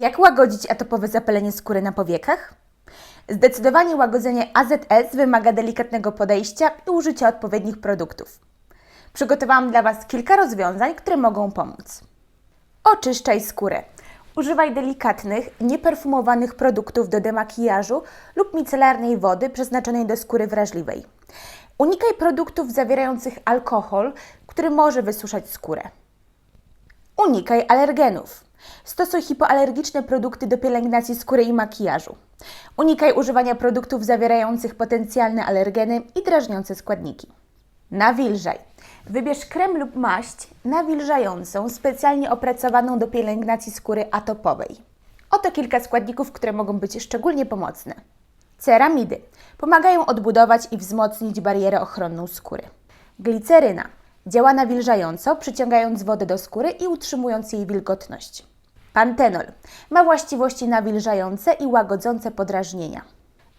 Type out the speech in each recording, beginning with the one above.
Jak łagodzić atopowe zapalenie skóry na powiekach? Zdecydowanie łagodzenie AZS wymaga delikatnego podejścia i użycia odpowiednich produktów. Przygotowałam dla Was kilka rozwiązań, które mogą pomóc. Oczyszczaj skórę. Używaj delikatnych, nieperfumowanych produktów do demakijażu lub micelarnej wody przeznaczonej do skóry wrażliwej. Unikaj produktów zawierających alkohol, który może wysuszać skórę. Unikaj alergenów. Stosuj hipoalergiczne produkty do pielęgnacji skóry i makijażu. Unikaj używania produktów zawierających potencjalne alergeny i drażniące składniki. Nawilżaj. Wybierz krem lub maść nawilżającą, specjalnie opracowaną do pielęgnacji skóry atopowej. Oto kilka składników, które mogą być szczególnie pomocne. Ceramidy pomagają odbudować i wzmocnić barierę ochronną skóry. Gliceryna działa nawilżająco, przyciągając wodę do skóry i utrzymując jej wilgotność. Pantenol ma właściwości nawilżające i łagodzące podrażnienia.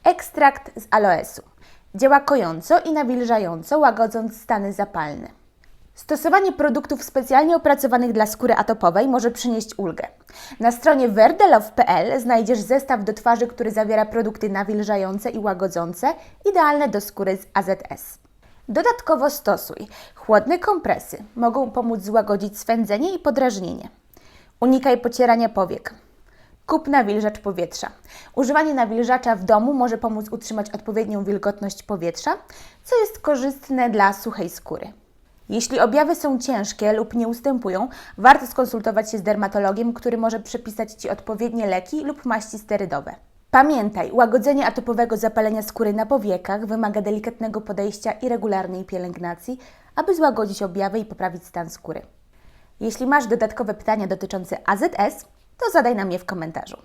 Ekstrakt z aloesu działa kojąco i nawilżająco, łagodząc stany zapalne. Stosowanie produktów specjalnie opracowanych dla skóry atopowej może przynieść ulgę. Na stronie verdelove.pl znajdziesz zestaw do twarzy, który zawiera produkty nawilżające i łagodzące, idealne do skóry z AZS. Dodatkowo stosuj chłodne kompresy, mogą pomóc złagodzić swędzenie i podrażnienie. Unikaj pocierania powiek. Kup nawilżacz powietrza. Używanie nawilżacza w domu może pomóc utrzymać odpowiednią wilgotność powietrza, co jest korzystne dla suchej skóry. Jeśli objawy są ciężkie lub nie ustępują, warto skonsultować się z dermatologiem, który może przepisać Ci odpowiednie leki lub maści sterydowe. Pamiętaj, łagodzenie atopowego zapalenia skóry na powiekach wymaga delikatnego podejścia i regularnej pielęgnacji, aby złagodzić objawy i poprawić stan skóry. Jeśli masz dodatkowe pytania dotyczące AZS, to zadaj nam je w komentarzu.